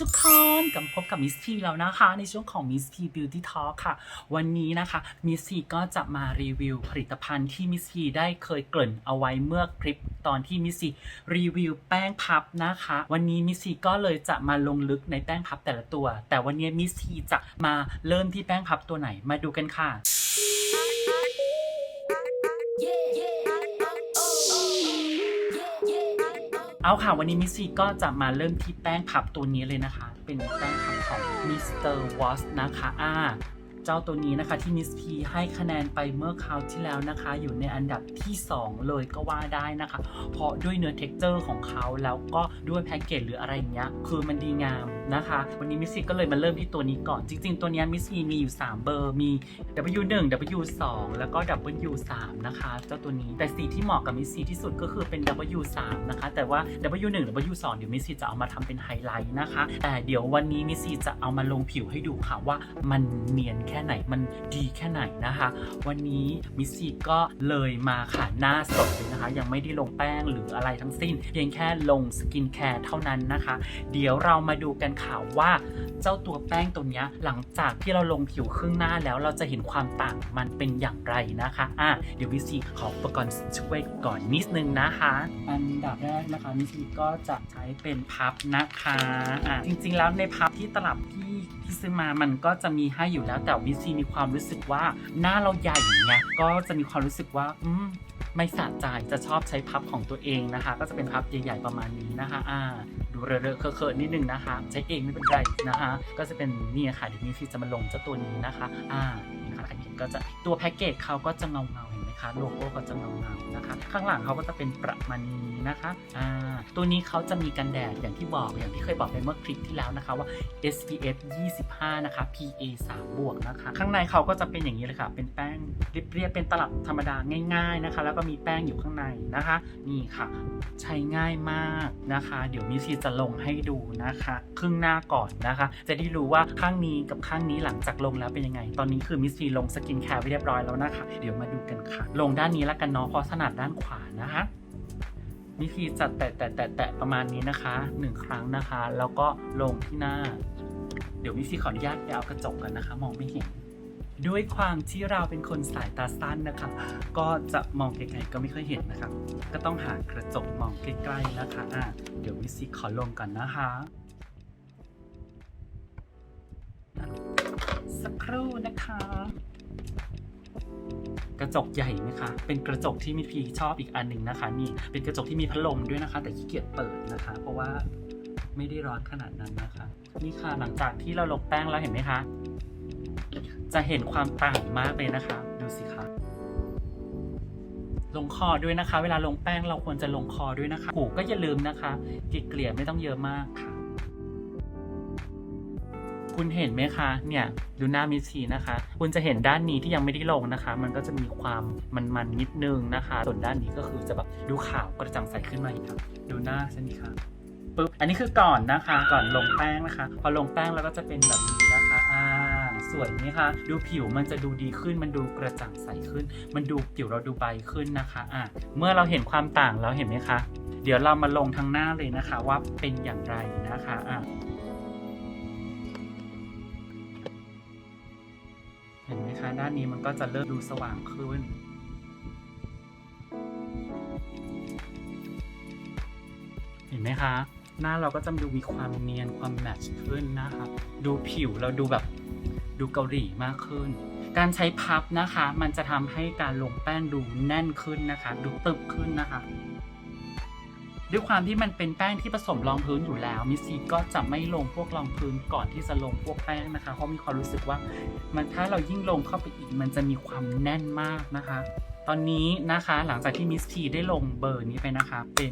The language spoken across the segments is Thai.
ทุกคนกลับพบกับมิสพีแล้วนะคะ ในช่วงของ Miss P Beauty Talk ค่ะ วันนี้นะคะมิสพีก็จะมารีวิวผลิตภัณฑ์ที่มิสพีได้เคยเกริ่นเอาไว้เมื่อคลิปตอนที่มิสซีรีวิวแป้งพับนะคะ วันนี้มิสซีก็เลยจะมาลงลึกในแป้งพับแต่ละตัว แต่วันนี้มิสซีจะมาเริ่มที่แป้งพับตัวไหนมาดูกันค่ะ เอาค่ะวันนี้มิสซีก็จะมาเริ่มที่แป้งพับตัวนี้เลยนะคะ เป็นแป้งพับของมิสเตอร์วอสนะคะอ่า เจ้าตัวนี้นะคะที่มิสพีให้คะแนนไปเมื่อคราวที่แล้วนะคะ อยู่ในอันดับที่ 2 เลยก็ว่าได้นะคะ เพราะด้วยเนื้อเท็กเจอร์ของเขาแล้วก็ด้วยแพ็กเกจหรืออะไรอย่างเงี้ยคือมันดีงามนะคะ วันนี้มิสซีก็เลยมาเริ่มที่ตัวนี้ก่อนจริง ๆ ตัวนี้มิสซีมีอยู่ 3 เบอร์มี W1 W2 แล้วก็ W3 นะคะเจ้าตัวนี้แต่สีที่เหมาะกับมิสซีที่สุดก็คือเป็น W3 นะคะ แต่ว่า W1 W2 เดี๋ยวมิสซีจะเอามาทำเป็นไฮไลท์นะคะแต่เดี๋ยววันนี้มิสซีจะเอามาลงผิวให้ดูค่ะว่ามันเนียนแค่ค่ไหนมันดีแค่ไหนนะคะ วันนี้มิสซีก็เลยมาค่ะหน้าสดเลยนะคะ ยังไม่ได้ลงแป้งหรืออะไรทั้งสิ้น เพียงแค่ลงสกินแคร์เท่านั้นนะคะ เดี๋ยวเรามาดูกันค่ะว่าเจ้าตัวแป้งตัวนี้หลังจากที่เราลงผิวครึ่งหน้าแล้วเราจะเห็นความต่างมันเป็นอย่างไรนะคะอะเดี๋ยวมิสซีขออุปกรณ์ช่วยก่อนนิดนึงนะคะ อันดับแรกนะคะมิสซีก็จะใช้เป็นพับนะคะอะจริงๆแล้วในพับที่ตลับที่ ที่ซื้อมามันก็จะมีให้อยู่แล้วแต่มิซีมีความรู้สึกว่าหน้าเราใหญ่ไงก็จะมีความรู้สึกว่า อืมไม่สะใจจะชอบใช้พับของตัวเองนะคะ ก็จะเป็นพับใหญ่ ๆ ประมาณนี้นะคะอ่าดูเรอะๆเคอะๆนิดนึงนะคะ ใช้เองไม่เป็นไรนะคะ ก็จะเป็นนี่ค่ะเดี๋ยวมีฟีจะมาลงเจ้าตัวนี้นะคะ อ่านี่ค่ะอันนี้ก็จะตัวแพ็กเกจเขาก็จะเงาเงาๆเห็น คะโลโก้ก็จะเงาเงาๆนะคะ ข้างหลังเขาก็จะเป็นประมาณนี้นะคะอ่าตัวนี้เขาจะมีกันแดดอย่างที่บอกอย่างที่เคยบอกไปเมื่อคลิปที่แล้วนะคะว่า SPF 25 นะคะ PA 3บวกนะคะ ข้างในเขาก็จะเป็นอย่างนี้เลยค่ะ เป็นแป้งเรียบๆเป็นตลับธรรมดาง่าย ๆนะคะ แล้วก็มีแป้งอยู่ข้างในนะคะ นี่ค่ะ ใช้ง่ายมากนะคะ เดี๋ยวมิซีจะลงให้ดูนะคะ ครึ่งหน้าก่อนนะคะ จะได้รู้ว่าข้างนี้กับข้างนี้หลังจากลงแล้วเป็นยังไง ตอนนี้คือมิซีลงสกินแคร์ไปเรียบร้อยแล้วนะคะ เดี๋ยวมาดูกันค่ะลงด้านนี้แล้วกันเนาะเพราะถนัดด้านขวานะคะมิธีจัดแตะแตะแตะแตะประมาณนี้นะคะหนึ่งครั้งนะคะ แล้วก็ลงที่หน้า เดี๋ยวมิธีขออนุญาตไปเอากระจกกันนะคะ มองไม่เห็น ด้วยความที่เราเป็นคนสายตาสั้นนะคะ ก็จะมองไกลๆก็ไม่ค่อยเห็นนะคะ ก็ต้องหากระจกมองใกล้ๆนะคะอะเดี๋ยวมิธีขอลงก่อนนะคะ สักครู่นะคะ กระจกใหญ่ไหมคะ เป็นกระจกที่มิพีชอบอีกอันหนึ่งนะคะ นี่เป็นกระจกที่มีพัดลมด้วยนะคะ แต่ขี้เกียจเปิดนะคะ เพราะว่าไม่ได้ร้อนขนาดนั้นนะคะ นี่ค่ะหลังจากที่เราลงแป้งแล้วเห็นไหมคะ จะเห็นความต่างมากเลยนะคะ ดูสิคะลงคอด้วยนะคะ เวลาลงแป้งเราควรจะลงคอด้วยนะคะหูก็อย่าลืมนะคะเกลี่ยไม่ต้องเยอะมากค่ะ คุณเห็นไหมคะ เนี่ยดูหน้ามิชีนะคะ คุณจะเห็นด้านนี้ที่ยังไม่ได้ลงนะคะ มันก็จะมีความมันๆนนิดนึงนะคะ ส่วนด้านนี้ก็คือจะแบบดูขาวกระจ่างใสขึ้นมาอีกครับดูหน้าฉันนี่ค่ะปึ๊บอันนี้คือก่อนนะคะ ก่อนลงแป้งนะคะ พอลงแป้งแล้วก็จะเป็นแบบนี้นะคะอ่าสวยไหมคะดูผิวมันจะดูดีขึ้น มันดูกระจ่างใสขึ้น มันดูผิวเราดูใบขึ้นนะคะอะเมื่อเราเห็นความต่างแล้วเห็นไหมคะ เดี๋ยวเรามาลงทางหน้าเลยนะคะ ว่าเป็นอย่างไรนะคะอะ นไหมคะ ด้านนี้มันก็จะเริ่มดูสว่างขึ้น เห็นไหมคะ หน้าเราก็จะดูมีความเนียนความแมทช์ขึ้นนะคะ ดูผิวเราดูแบบดูเกาหลีมากขึ้น การใช้พับนะคะ มันจะทำให้การลงแป้งดูแน่นขึ้นนะคะ ดูตึบขึ้นนะคะ ด้วยความที่มันเป็นแป้งที่ผสมรองพื้นอยู่แล้ว มิสซีก็จะไม่ลงพวกรองพื้นก่อนที่จะลงพวกแป้งนะคะ เพราะมีความรู้สึกว่า มันถ้าเรายิ่งลงเข้าไปอีก มันจะมีความแน่นมากนะคะ ตอนนี้นะคะหลังจากที่มิสทีได้ลงเบอร์นี้ไปนะคะ เป็น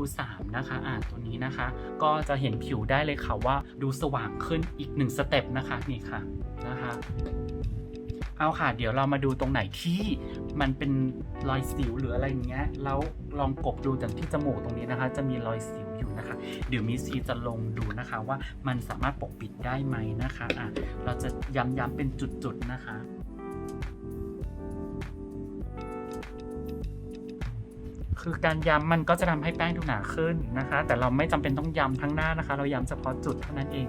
W3 นะคะอ่าตัวนี้นะคะ ก็จะเห็นผิวได้เลยค่ะว่าดูสว่างขึ้นอีกหนึ่งสเต็ปนะคะนี่ค่ะนะคะ เอาค่ะ เดี๋ยวเรามาดูตรงไหนที่มันเป็นรอยสิวหรืออะไรอย่างเงี้ย แล้วลองกบดูจากที่จมูกตรงนี้นะคะ จะมีรอยสิวอยู่นะคะ เดี๋ยวมิซีจะลงดูนะคะว่ามันสามารถปกปิดได้ไหมนะคะอะเราจะย้ำๆเป็นจุดๆนะคะคคือการย้ำมันก็จะทำให้แป้งดูหนาขึ้นนะคะ แต่เราไม่จำเป็นต้องย้ำทั้งหน้านะคะ เราย้ำเฉพาะจุดเท่านั้นเอง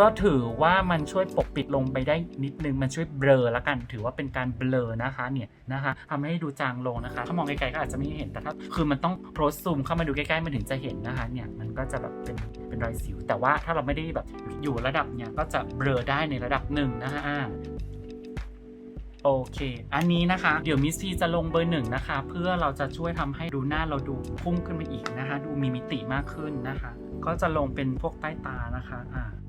ก็ถือว่ามันช่วยปกปิดลงไปได้นิดนึง มันช่วยเบลอล้วกัน ถือว่าเป็นการเบลอนะคะเนี่ยนะคะทำให้ดูจางลงนะคะ ถ้ามองไกลๆก็อาจจะไม่เห็น แต่ถ้าคือมันต้องโพสซูมเข้ามาดูใกล้ๆมันถึงจะเห็นนะคะเนี่ยมันก็จะแบบเป็นเป็นรอยสิว แต่ว่าถ้าเราไม่ได้แบบอยู่ระดับเนี่ยก็จะเบลอได้ในระดับหนึ่งนะคะโอเค อันนี้นะคะ เดี๋ยวมิสซีจะลงเบอร์หนึ่งนะคะ เพื่อเราจะช่วยทำให้ดูหน้าเราดูพุ่งขึ้นมาอีกนะคะ ดูมีมิติมากขึ้นนะคะ ก็จะลงเป็นพวกใต้ตานะคะ อ่าอะ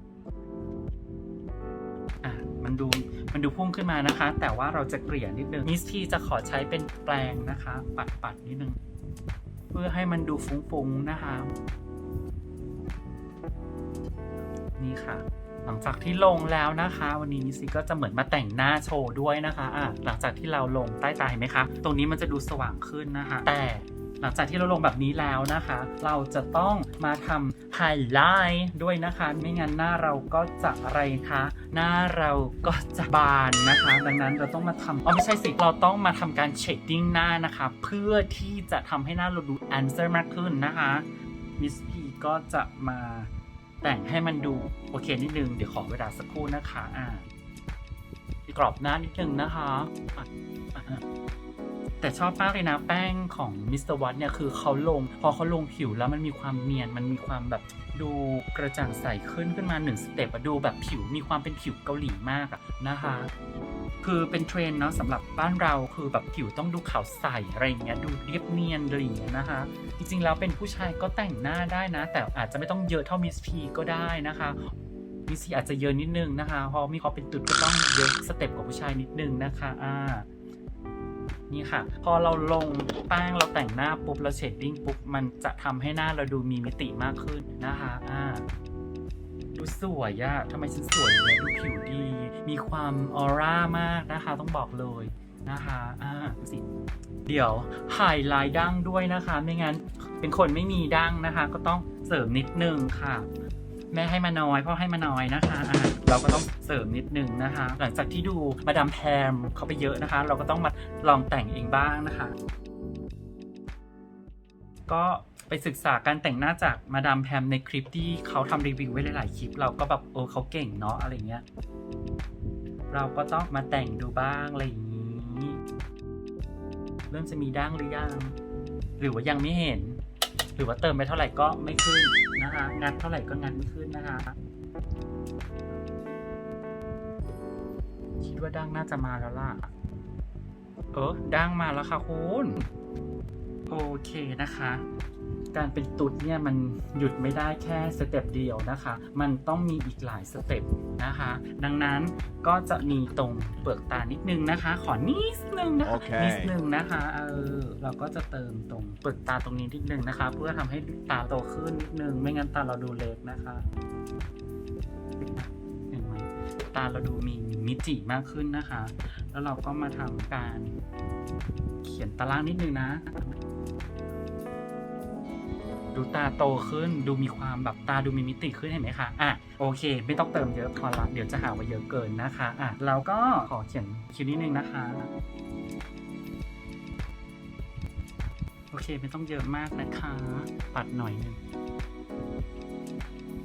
มันดูมันดูพุ่งขึ้นมานะคะ แต่ว่าเราจะเกลี่ยนิดนึงมิสทีจะขอใช้เป็นแปรงนะคะ ปัดปัดๆนิดนึง เพื่อให้มันดูฟุ้งๆนะคะ นี่ค่ะหลังจากที่ลงแล้วนะคะ วันนี้มิสซี่ก็จะเหมือนมาแต่งหน้าโชว์ด้วยนะคะอะหลังจากที่เราลงใต้ตาเห็นไหมคะ ตรงนี้มันจะดูสว่างขึ้นนะคะ แต่ หลังจากที่เราลงแบบนี้แล้วนะคะ เราจะต้องมาทำไฮไลท์ด้วยนะคะ ไม่งั้นหน้าเราก็จะอะไรคะหน้าเราก็จะบานนะคะ ดังนั้นเราต้องมาทำอ๋อไม่ใช่สิเราต้องมาทำการเชดดิ้งหน้านะคะ เพื่อที่จะทำให้หน้าเราดูแอนเซอร์มากขึ้นนะคะมิสพีก็จะมาแต่งให้มันดูโอเคนิดนึง เดี๋ยวขอเวลาสักครู่นะคะ อ่ากรอบหน้านิดนึงนะคะอะะ แต่ชอบมากเลยนะแป้งของมิสเตอร์วัตเนี่ยคือเขาลง พอเขาลงผิวแล้วมันมีความเนียน มันมีความแบบดูกระจ่างใสขึ้นขึ้นมาหนึ่งสเต็ปอะดูแบบผิวมีความเป็นผิวเกาหลีมากอะนะคะ คือเป็นเทรนเนาะสำหรับบ้านเราคือแบบผิวต้องดูขาวใสอะไรอย่างเงี้ยดูเรียบเนียนอะไรอย่างเงี้ยนะคะ จริงๆแล้วเป็นผู้ชายก็แต่งหน้าได้นะ แต่อาจจะไม่ต้องเยอะเท่ามิสพีก็ได้นะคะมิสพีอาจจะเยอะนิดนึงนะคะเพราะมีความเป็นตุดก็ต้องเยอะสเต็ปกว่าผู้ชายนิดนึงนะคะอ่า นี่ค่ะ พอเราลงแป้งเราแต่งหน้าปุ๊บแล้วเชดดิ้งปุ๊บมันจะทำให้หน้าเราดูมีมิติมากขึ้นนะคะอ่าดูสวยอะทำไมฉันสวยเงี้ยดูผิวดี มีความออร่ามากนะคะ ต้องบอกเลยนะคะอ่าสิเดี๋ยวไฮไลท์ดั้งด้วยนะคะ ไม่งั้นเป็นคนไม่มีดั้งนะคะ ก็ต้องเสริมนิดนึงค่ะ แม่ให้มาน้อยพ่อให้มาน้อยนะคะอะเราก็ต้องเสริมนิดนึงนะคะ หลังจากที่ดูมาดามแพมเขาไปเยอะนะคะ เราก็ต้องมาลองแต่งเองบ้างนะคะ ก็ไปศึกษาการแต่งหน้าจากมาดามแพมในคลิปที่เขาทำรีวิวไว้หลายๆคลิป เราก็แบบเออเขาเก่งเนาะอะไรเงี้ยเราก็ต้องมาแต่งดูบ้างอะไรอย่างนี้ เริ่มจะมีดั้งหรือยัง หรือว่ายังไม่เห็น หรือว่าเติมไปเท่าไหร่ก็ไม่ขึ้นนะคะงัดเท่าไหร่ก็งัดไม่ขึ้นนะคะคิดว่าดั้งน่าจะมาแล้วล่ะ เออดั้งมาแล้วค่ะคุณ โอเคนะคะ การเป็นตุ๊ดเนี่ยมันหยุดไม่ได้แค่สเต็ปเดียวนะคะ มันต้องมีอีกหลายสเต็ปนะคะ ดังนั้นก็จะมีตรงเปลือกตานิดนึงนะคะ ขอนิดนึงนะคะโอเคนิดนึงนะคะเออเราก็จะเติมตรงเปลือกตาตรงนี้นิดนึงนะคะ เพื่อทำให้ตาโตขึ้นนิดนึง ไม่งั้นตาเราดูเล็กนะคะเห็นไหมตาเราดูมีมิติมากขึ้นนะคะ แล้วเราก็มาทำการเขียนตารางนิดนึงนะ ดูตาโตขึ้น ดูมีความแบบตาดูมีมิติขึ้นเห็นไหมคะ อะ โอเค ไม่ต้องเติมเยอะพอละ เดี๋ยวจะหาว่าเยอะเกินนะคะ อะ เราก็ขอเขียนคิวนิดนึงนะคะ โอเค ไม่ต้องเยอะมากนะคะ ปัดหน่อยหนึง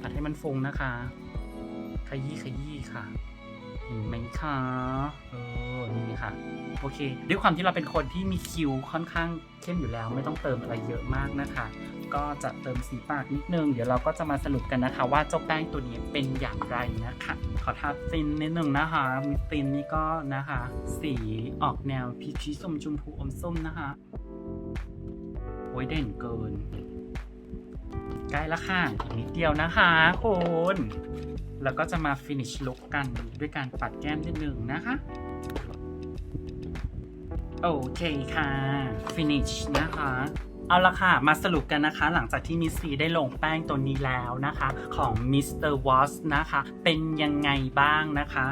ปัดให้มันฟงนะคะ ขยี้ขยี้ค่ะ เห็นไหมคะเออนี่ค่ะ โอเค ด้วยความที่เราเป็นคนที่มีคิวค่อนข้างเข้มอยู่แล้ว ไม่ต้องเติมอะไรเยอะมากนะคะ ก็จะเติมสีปากนิดนึง เดี๋ยวเราก็จะมาสรุปกันนะคะ ว่าเจ้าแป้งตัวนี้เป็นอย่างไรนะคะ ขอทาฟินนิดนึงนะคะมีฟินนี่ก็นะคะ สีออกแนวพีชส้มชมพูอมส้มนะคะโอ้ยเด่นเกินใกล้แล้วค่ะอีกนิดเดียวนะคะคุณ แล้วก็จะมาฟินิชลุกกันด้วยการปัดแก้มนิดนึงนะคะ โอเคค่ะฟินิชนะคะเอาละค่ะ มาสรุปกันนะคะ หลังจากที่มิสซีได้ลงแป้งตัวนี้แล้วนะคะ ของมิสเตอร์วอสนะคะ เป็นยังไงบ้างนะคะ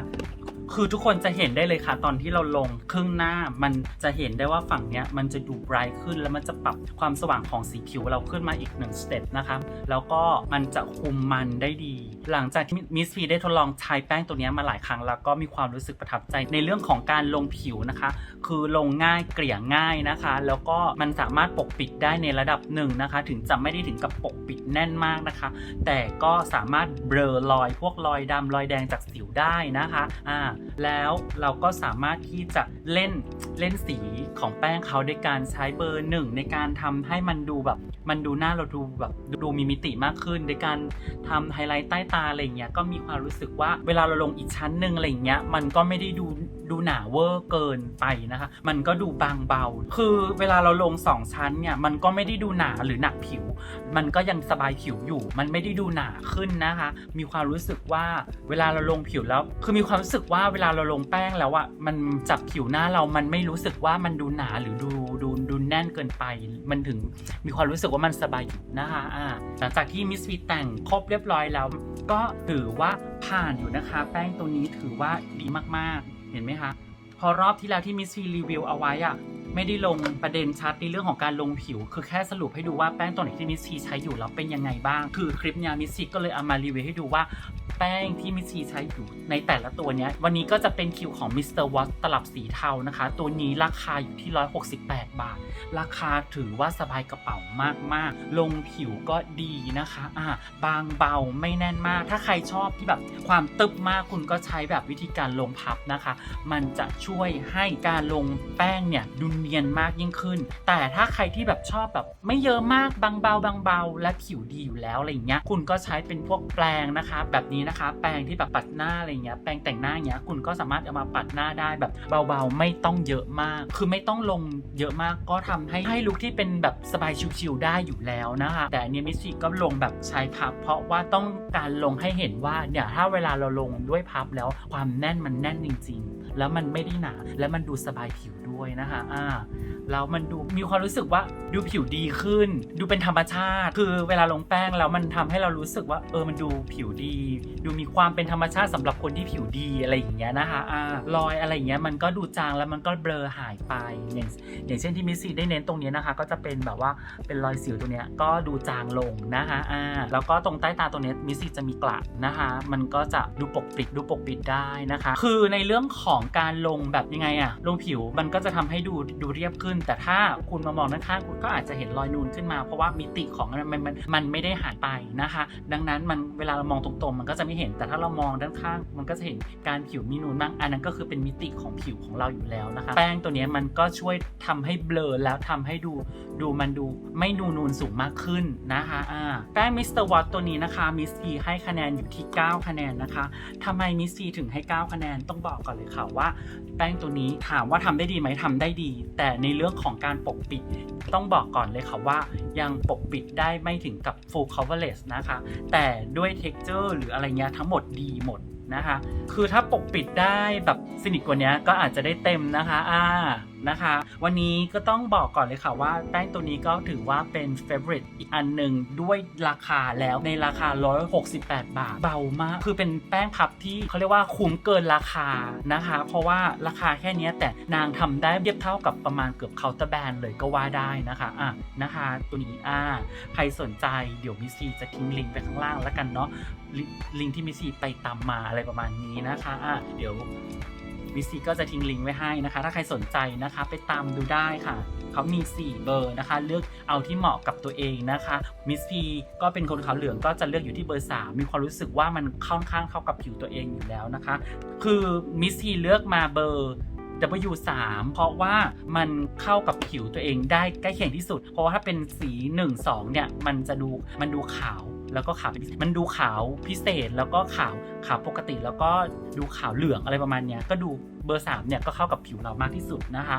คือทุกคนจะเห็นได้เลยค่ะ ตอนที่เราลงครึ่งหน้ามันจะเห็นได้ว่าฝั่งเนี้ยมันจะดูไบรท์ขึ้นแล้วมันจะปรับความสว่างของสีผิวเราขึ้นมาอีกหนึ่งสเต็ปนะคะแล้วก็มันจะคุมมันได้ดี หลังจากที่มิสฟีได้ทดลองใช้แป้งตัวนี้มาหลายครั้งแล้วก็มีความรู้สึกประทับใจในเรื่องของการลงผิวนะคะ คือลงง่ายเกลี่ยง่ายนะคะ แล้วก็มันสามารถปกปิดได้ในระดับหนึ่งนะคะ ถึงจะไม่ได้ถึงกับปกปิดแน่นมากนะคะ แต่ก็สามารถเบลอรอยพวกรอยดำรอยแดงจากสิวได้นะคะอ่าแล้วเราก็สามารถที่จะ เล่นเล่นสีของแป้งเขาด้วยการใช้เบอร์หนึ่งในการทำให้มันดูแบบ มันดูหน้าเราดูแบบดูมีมิติมากขึ้นในการทำไฮไลท์ใต้ตาอะไรเงี้ยก็มีความรู้สึกว่าเวลาเราลงอีกชั้นหนึ่งอะไรเงี้ยมันก็ไม่ได้ดูดูหนาเวอร์เกินไปนะคะ มันก็ดูบางเบา คือเวลาเราลงสองชั้นเนี่ยมันก็ไม่ได้ดูหนาหรือหนักผิว มันก็ยังสบายผิวอยู่ มันไม่ได้ดูหนาขึ้นนะคะ มีความรู้สึกว่าเวลาเราลงผิวแล้ว คือมีความรู้สึกว่าเวลาเราลงแป้งแล้วอะมันจับผิวหน้าเรามันไม่รู้สึกว่ามันดูหนาหรือดูดูดูแน่นเกินไป มันถึงมีความรู้สึกว่ามันสบายนะคะอ่าหลังจากที่มิสวีแต่งครบเรียบร้อยแล้ว ก็ถือว่าผ่านอยู่นะคะ แป้งตัวนี้ถือว่าดีมากๆ เห็นไหมคะ พอรอบที่แล้วที่มิสฟีรีวิวเอาไว้อะไม่ได้ลงประเด็นชัดในเรื่องของการลงผิว คือแค่สรุปให้ดูว่าแป้งตัวไหนที่มิสซีใช้อยู่แล้วเป็นยังไงบ้าง คือคลิปเนี้ยมิสซีก็เลยเอามารีวิวให้ดูว่า แป้งที่มิสซีใช้อยู่ในแต่ละตัวเนี้ย วันนี้ก็จะเป็นคิวของมิสเตอร์วอตตลับสีเทานะคะ ตัวนี้ราคาอยู่ที่ 168 บาท ราคาถือว่าสบายกระเป๋ามากๆ ลงผิวก็ดีนะคะอ่าบางเบาไม่แน่นมาก ถ้าใครชอบที่แบบความตึบมากคุณก็ใช้แบบวิธีการลงพับนะคะ มันจะช่วยให้การลงแป้งเนี่ยดูเนียนมากยิ่งขึ้น แต่ถ้าใครที่แบบชอบแบบไม่เยอะมากบางเบาบางเบาและผิวดีอยู่แล้วอะไรอย่างเงี้ยคุณก็ใช้เป็นพวกแปรงนะคะ แบบนี้นะคะ แปรงที่แบบปัดหน้าอะไรเงี้ยแปรงแต่งหน้าอย่างเงี้ยคุณก็สามารถเอามาปัดหน้าได้แบบเบาๆ ไม่ต้องเยอะมาก คือไม่ต้องลงเยอะมากก็ทำให้ให้ลุคที่เป็นแบบสบายชิวๆได้อยู่แล้วนะคะ แต่อันเนี้มิสซี่ก็ลงแบบใช้พับ เพราะว่าต้องการลงให้เห็นว่าเนี่ยถ้าเวลาเราลงด้วยพับแล้วความแน่นมันแน่นจริง ๆ แล้วมันไม่ได้หนา และมันดูสบายผิวด้วยนะคะอ่าแล้วมันดูมีความรู้สึกว่าดูผิวดีขึ้น ดูเป็นธรรมชาติ คือเวลาลงแป้งแล้วมันทำให้เรารู้สึกว่า เออมันดูผิวดี ดูมีความเป็นธรรมชาติสำหรับคนที่ผิวดีอะไรอย่างเงี้ยนะคะอ่ารอยอะไรอย่างเงี้ยมันก็ดูจางแล้วมันก็เบลอหายไปอย่างอย่างเช่นที่มิสซี่ได้เน้นตรงนี้นะคะ ก็จะเป็นแบบว่าเป็นรอยสิวตรงเนี้ยก็ดูจางลงนะคะอ่าแล้วก็ตรงใต้ตาตรงเนี้ยมิสซี่จะมีกระนะคะ มันก็จะดูปกปิดดูปกปิดได้นะคะ คือในเรื่องของการลงแบบยังไงอะลงผิวมันก็จะทำให้ดูดูเรียบขึ้น แต่ถ้าคุณมามองด้านข้างคุณก็อาจจะเห็นรอยนูนขึ้นมา เพราะว่ามิติของมันมันมันไม่ได้หายไปนะคะ ดังนั้นมันเวลาเรามองตรงๆ มันก็จะไม่เห็นแต่ถ้าเรามองด้านข้าง มันก็จะเห็นการผิวมีนูนบ้างอันนั้นก็คือเป็นมิติของผิวของเราอยู่แล้วนะคะ แป้งตัวนี้มันก็ช่วยทำให้เบลอแล้วทำให้ดูดูมันดูไม่นูนูนสูงมากขึ้นนะคะอ่าแป้งมิสเตอร์วอตตัวนี้นะคะมิสซีให้คะแนนอยู่ที่ 9 คะแนนนะคะทำไมมิสซีถึงให้ 9 คะแนนต้องบอกก่อนเลยค่ะว่าแป้งตัวนี้ถามว่าทำได้ดีไหมทำได้ดี แต่ในเรื่องของการปกปิด ต้องบอกก่อนเลยค่ะว่ายังปกปิดได้ไม่ถึงกับ full coverage นะคะ แต่ด้วย texture หรืออะไรเงี้ยทั้งหมดดีหมดนะคะ คือถ้าปกปิดได้แบบสนิทกว่านี้ก็อาจจะได้เต็มนะคะอ่า นะคะ วันนี้ก็ต้องบอกก่อนเลยค่ะว่าแป้งตัวนี้ก็ถือว่าเป็น favorite อีกอันหนึ่งด้วยราคาแล้วในราคา 168 บาท เบามาก คือเป็นแป้งพับที่เขาเรียกว่าคุ้มเกินราคานะคะ เพราะว่าราคาแค่นี้แต่นางทำได้เทียบเท่ากับประมาณเกือบเคาน์เตอร์แบรนด์เลยก็ว่าได้นะคะอะนะคะตัวนี้อ่าใครสนใจเดี๋ยวมิซีจะทิ้งลิงก์ไปข้างล่างแล้วกันเนาะลิงก์ที่มิซีไปตามมาอะไรประมาณนี้นะคะอะเดี๋ยว มิสซีก็จะทิ้งลิงก์ไว้ให้นะคะ ถ้าใครสนใจนะคะไปตามดูได้ค่ะเขามี 4 เบอร์นะคะ เลือกเอาที่เหมาะกับตัวเองนะคะมิสซีก็เป็นคนขาวเหลืองก็จะเลือกอยู่ที่เบอร์ 3 มีความรู้สึกว่ามันค่อนข้างเข้ากับผิวตัวเองอยู่แล้วนะคะ คือมิสซีเลือกมาเบอร์ W3 เพราะว่ามันเข้ากับผิวตัวเองได้ใกล้เคียงที่สุด เพราะว่าถ้าเป็นสี 1 2 เนี่ย มันจะดูมันดูขาวแล้วก็ขาวมันดูขาวพิเศษแล้วก็ขาวขาวปกติแล้วก็ดูขาวเหลืองอะไรประมาณเนี้ยก็ดู เบอร์3เนี่ยก็เข้ากับผิวเรามากที่สุดนะคะ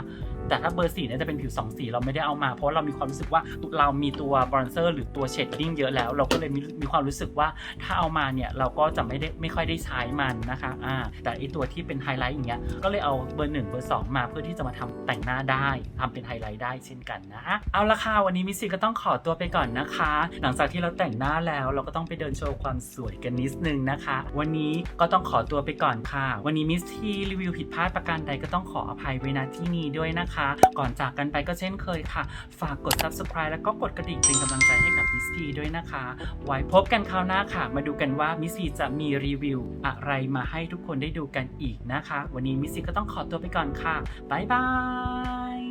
แต่ถ้าเบอร์4เนี่ยจะเป็นผิว2สีเราไม่ได้เอามา เพราะเรามีความรู้สึกว่าเรามีตัวบรอนเซอร์หรือตัวเชดดิ้งเยอะแล้ว เราก็เลยมีมีความรู้สึกว่าถ้าเอามาเนี่ยเราก็จะไม่ได้ไม่ค่อยได้ใช้มันนะคะอ่าแต่ไอตัวที่เป็นไฮไลท์อย่างเงี้ยก็เลยเอาเบอร์ 1 เบอร์ 2 มาเพื่อที่จะมาทำแต่งหน้าได้ทำเป็นไฮไลท์ได้เช่นกันนะเอาละค่ะวันนี้มิสซี่ก็ต้องขอตัวไปก่อนนะคะ หลังจากที่เราแต่งหน้าแล้วเราก็ต้องไปเดินโชว์ความสวยกันนิดนึงนะคะ วันนี้ก็ต้องขอตัวไปก่อนค่ะ วันนี้มิสทีรีวิวผิดพลาดประการใดก็ต้องขออภัยไว้ณที่นี้ด้วยนะคะ ก่อนจากกันไปก็เช่นเคยค่ะ ฝากกด subscribe แล้วก็กดกระดิ่งเป็นกำลังใจให้กับมิสพีด้วยนะคะ ไว้พบกันคราวหน้าค่ะ มาดูกันว่ามิสพีจะมีรีวิวอะไรมาให้ทุกคนได้ดูกันอีกนะคะ วันนี้มิสซีก็ต้องขอตัวไปก่อนค่ะบ๊ายบาย